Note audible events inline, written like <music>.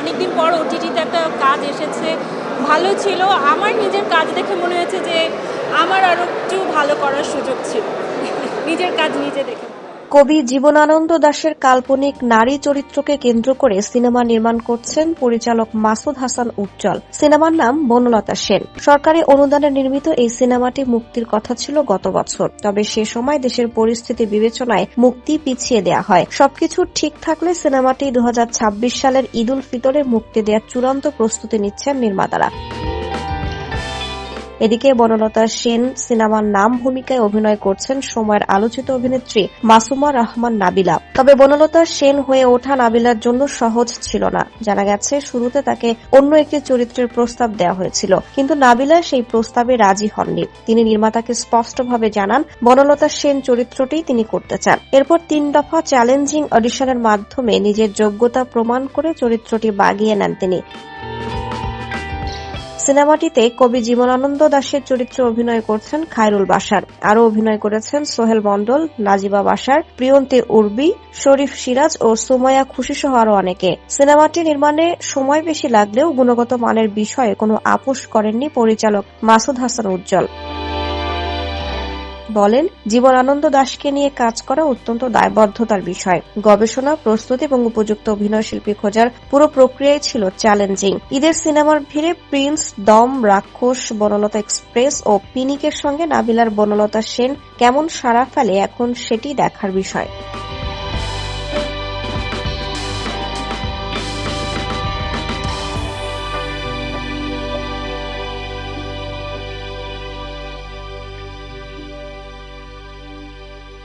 অনেকদিন পর ওটিটিতে একটা কাজ এসেছে। ভালো ছিল। আমার নিজের কাজ দেখে মনে হয়েছে যে, আমার আরও একটু ভালো করার সুযোগ ছিল। <laughs> নিজের কাজ নিজে দেখে। কবি জীবনানন্দ দাশের কাল্পনিক নারী চরিত্রকে কেন্দ্র করে সিনেমা নির্মাণ করছেন পরিচালক মাসুদ হাসান উজ্জ্বল। সিনেমার নাম বনলতা সেন। সরকারি অনুদানে নির্মিত এই সিনেমাটি মুক্তির কথা ছিল গত বছর। তবে সে সময় দেশের পরিস্থিতি বিবেচনায় মুক্তি পিছিয়ে দেয়া হয়। সবকিছু ঠিক থাকলে সিনেমাটি দু হাজার ছাব্বিশ সালের ঈদ উল ফিতরে মুক্তি দেওয়ার চূড়ান্ত প্রস্তুতি নিচ্ছেন নির্মাতারা। এদিকে বনলতা সেন সিনেমার নাম ভূমিকায় অভিনয় করছেন সময়ের আলোচিত অভিনেত্রী মাসুমা রহমান নাবিলা। তবে বনলতা সেন হয়ে ওঠা নাবিলার জন্য সহজ ছিল না। জানা গেছে, শুরুতে তাকে অন্য একটি চরিত্রের প্রস্তাব দেওয়া হয়েছিল, কিন্তু নাবিলা সেই প্রস্তাবে রাজি হননি। তিনি নির্মাতাকে স্পষ্টভাবে জানান, বনলতা সেন চরিত্রটি তিনি করতে চান। এরপর তিন দফা চ্যালেঞ্জিং অডিশনের মাধ্যমে নিজের যোগ্যতা প্রমাণ করে চরিত্রটি বাগিয়ে নেন তিনি। সিনেমাটিতে কবি জীবনানন্দ দাসের চরিত্রে অভিনয় করছেন খায়রুল বাসার আরও অভিনয় করেছেন সোহেল মণ্ডল, নাজিবা বাসার প্রিয়ন্তী উর্বি, শরীফ সিরাজ ও সুময়া খুশি সহ আরও অনেকে। সিনেমাটি নির্মাণে সময় বেশি লাগলেও গুণগত মানের বিষয়ে কোনো আপোষ করেননি পরিচালক মাসুদ হাসান উজ্জ্বল। বলেন জীবন আনন্দ দাসকে নিয়ে কাজ করা অত্যন্ত দায়বদ্ধতার বিষয়। গবেষণা, প্রস্তুতি এবং উপযুক্ত অভিনয় শিল্পী খোঁজার পুরো প্রক্রিয়াই ছিল চ্যালেঞ্জিং। ঈদের সিনেমার ভিড়ে প্রিন্স, দম, রাক্ষস, বনলতা এক্সপ্রেস ও পিনিকের সঙ্গে নাবিলার বনলতা সেন কেমন সারা ফেলে এখন সেটি দেখার বিষয়।